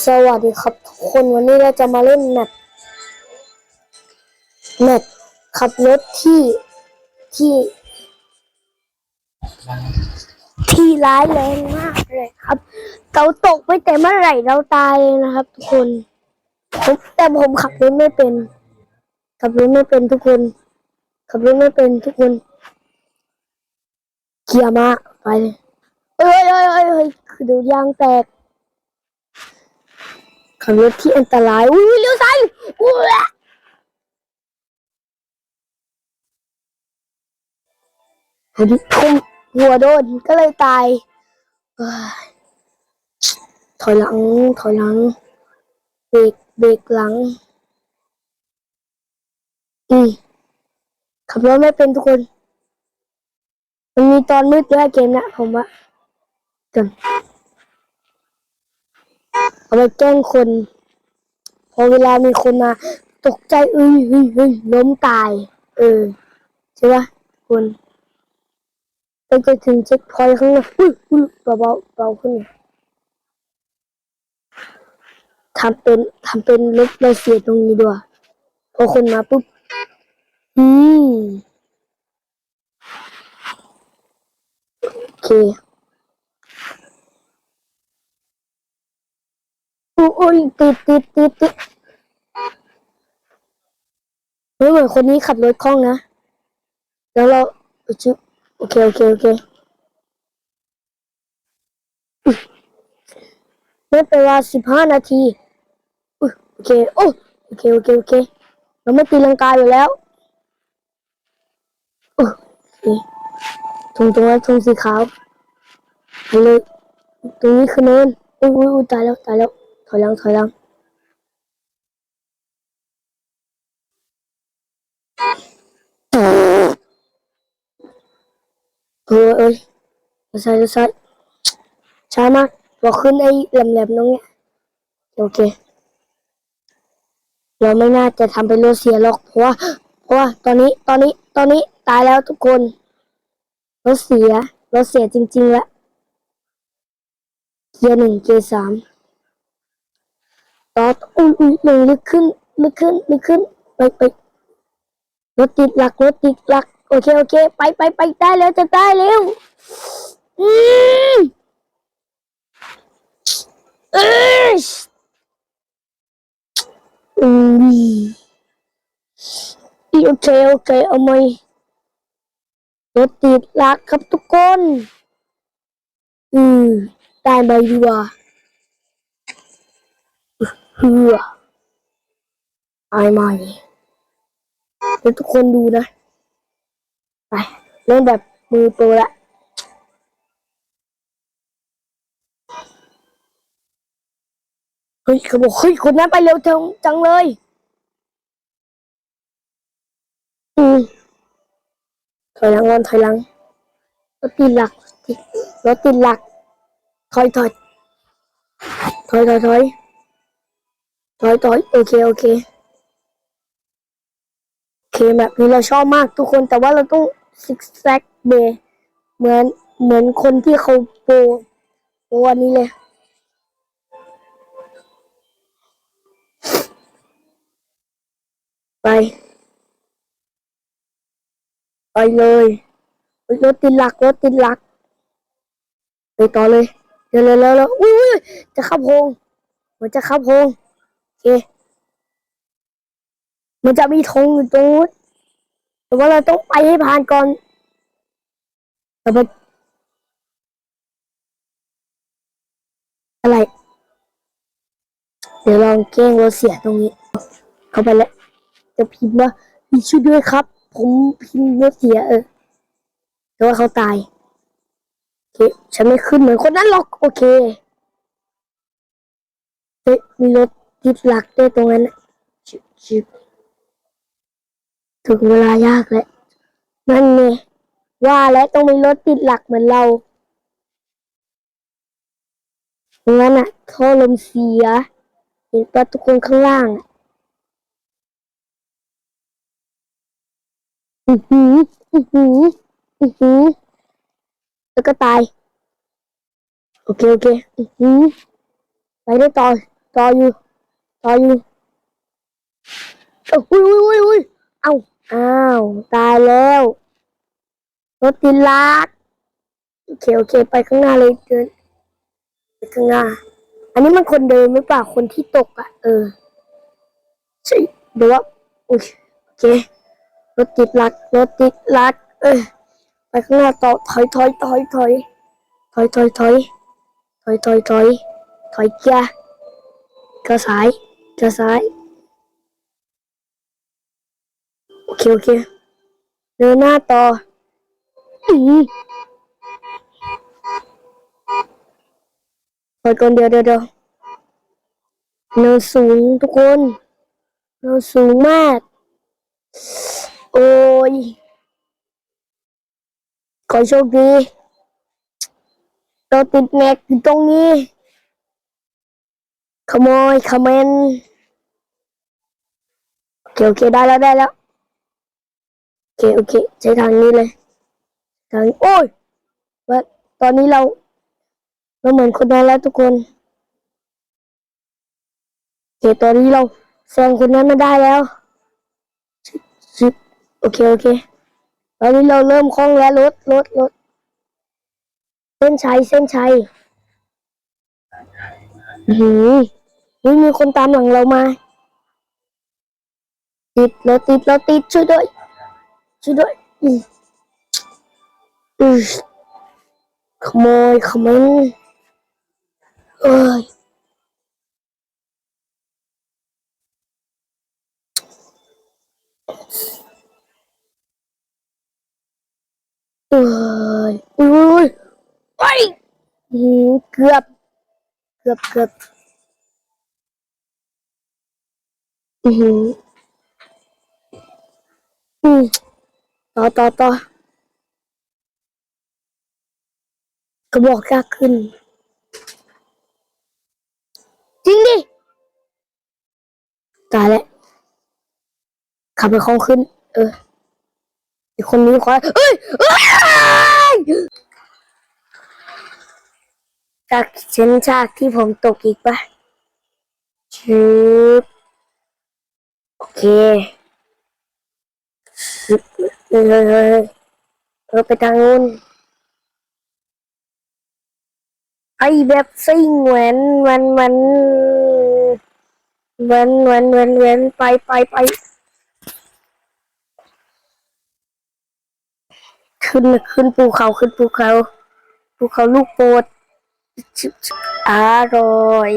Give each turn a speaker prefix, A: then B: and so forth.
A: สวัสดีครับทุกคนวันนี้เราจะมาเล่นแมปแมปขับรถที่ที่ ที่ร้ายแรงมากเลยครับ เราตกไปแต่เมื่อไหร่เราตายเลยนะครับ ทุกคนผมแต่ผมขับรถไม่เป็น ขับรถไม่เป็นทุกคน ขับรถไม่เป็นทุกคนเกียร์มาไปเลยเอ้ยเอ้ยเอ้ยเอ้ยคือดูยางแตก ขับรถที่อันตราย อุ้ยเลี้ยวซ้ายอุ้ยผมทุ่มหัวโดนก็เลยตายอถอยหลัง ถอยหลัง เบรก เบรกหลัง อืมขับรถไม่เป็นทุกคน มันมีตอนมืดด้วยเกมนะผมว่าจน เอาไปแกล้งคน พอเวลามีคนมา ตกใจเอ้ยเฮ้ยเฮ้ยล้มตาย เออใช่ปะคุณไปจนถึงเช็คพอยต์ข้างหน้าอุ้ยเบาเบาเบาขึ้นทำเป็นทำเป็นรถเราเสียตรงนี้ด้วยพอคนมาปุ๊บอืมโอเค อุ้ยติดติดติดติดไม่เหมือนคนนี้ขับรถคล่องนะ แล้วเราโอเคโอเคโอเคไม่เป็นเวลาสิบห้านาทีโอเคโอ้โอเคโอเคโอเคเราไม่ตีลังกาอยู่แล้วโอเคธงตรงนั้นธงสีขาวไปเลยตรงนี้คือเนินอุ้ยอุ้ยตายแล้วตายแล้ว อยหลังถอยหลังเออเอ้ยจะใส่จะใส่ช้ามากบอกขึ้นไอ้แหลมๆตรงเนี้ยโอเค เราไม่น่าจะทำเป็นรถเสียหรอกเพราะว่าเพราะว่าตอนนี้ตอนนี้ตอนนี้ตายแล้วทุกคนรถเสียรถเสียจริงๆแล้วเกียร์หนึ่งเกียร์สาม ต่ออุ้ยอุ้ยหนึ่งลึกขึ้นลึกขึ้นลึกขึ้น ไปไปรถติดหลักรถติดหลัก โอเคโอเค ไปไปไปได้แล้วจะได้แล้วอืมเอ้ยอืมโอเคโอเคเอาไหมรถติดหลักครับทุกคน อืม ได้ไหมดีกว่า เฮืออายไหมเดี๋ยวทุกคนดูนะ ไป เล่นแบบมือโปรละเฮ้ยเขาบอกเฮ้ยคนนั้นไปเร็วจังจังเลย อืมถอยหลังก่อนถอยหลังรถติดหลักรถติดหลักถอยถอยถอยถอยถอย ถอยถอยโอเคโอเคโอเคแบบนี้เราชอบมากทุกคนแต่ว่าเราต้องซิกแซกเบย์เหมือนเหมือนคนที่เขาโปโปรอันนี้เลยไป ไปเลยรถติดหลักรถติดหลัก ไปต่อเลย เร็วเร็วเร็วเร็วอุ้ยอุ้ยจะเข้าโพงมันจะเข้าโพง เค มันจะมีธงอยู่ตรงนู้นแต่ว่าเราต้องไปให้ผ่านก่อนแต่มันอะไร เดี๋ยวลองแกล้งรถเสียตรงนี้ เข้าไปแล้วจะพิมพ์ว่ามีช่วยด้วยครับ ผมพิมพ์รถเสียเออแต่ว่าเขาตายโอเคฉันไม่ขึ้นเหมือนคนนั้นหรอก โอเคเฮ้ยมีรถ ติดหลักด้วยตรงนั้นน่ะชิบชิบถึงเวลายากแล้วนั่นไงว่าแล้วต้องมีรถติดหลักเหมือนเราตรงนั้นอะท่อลมเสีย เห็นปะทุกคนข้างล่างอะอือหืออือหืออือหือแล้วก็ตาย โอเค โอเค อือหือไปได้ต่อ ต่ออยู่ ต่ออยู่เอ้าอุ้ยอุ้ยอุ้ยอุ้ยเอาอ้าว ตายแล้ว รถติดลักโอเคโอเคไปข้างหน้าเลยเดินไปข้างหน้า อันนี้มันคนเดิมหรือเปล่าคนที่ตกอะ เออใช่หรือว่าโอเคโอเครถติดลักรถติดลักเออไปข้างหน้าต่อถอยถอยถอยถอยถอยถอยถอยถอยถอยถอยถอยเกียร์กร์ซ้าย เกียร์ซ้าย โอเค โอเค เดินหน้าต่อ อืมถอยก่อนเดี๋ยวเดี๋ยวเดี๋ยวเนินสูงทุกคนเนินสูงมาก โอ้ยขอโชคดีเราติดแม็กอยู่ตรงนี้ ขโมยคอมเมนต์โอเคโอเคได้แล้วได้แล้วโอเคโอเคใช้ทางนี้เลยทางโอ้ยว่าตอนนี้เราเราเหมือนคนนั้นแล้วทุกคนโอเคตอนนี้เราแซงคนนั้นมาได้แล้วชิบชิโอเคโอเคตอนนี้เราเริ่มคล่องแล้วรถรถรถเส้นชัยเส้นชัยอื้อ นี่มีคนตามหลังเรามา ติดเราติดเราติดช่วยด้วยช่วยด้วยอืออือขโมยขโมยเอ้ยเอ้ยอุ้ยอุ้ยไปอื้อหือเกือบ เกือบเกือบ อือหืออืมต่อต่อต่อกระบอกยากขึ้น จริงดิ ตายแล้วขับไปคลองขึ้น เอออีกคนนี้ขอเอ้ยเอ้ยจากเช่นฉากที่ผมตกอีกปะชืบ เคเฮ้ยเฮ้ยเฮ้ยเออไปทางนู้นไอแบบซิ่งแหวนแหวนแหวนแหวนแหวนแหวนแหวนไปไปไปขึ้นขึ้นภูเขาขึ้นภูเขาภูเขาลูกโปดอร่อย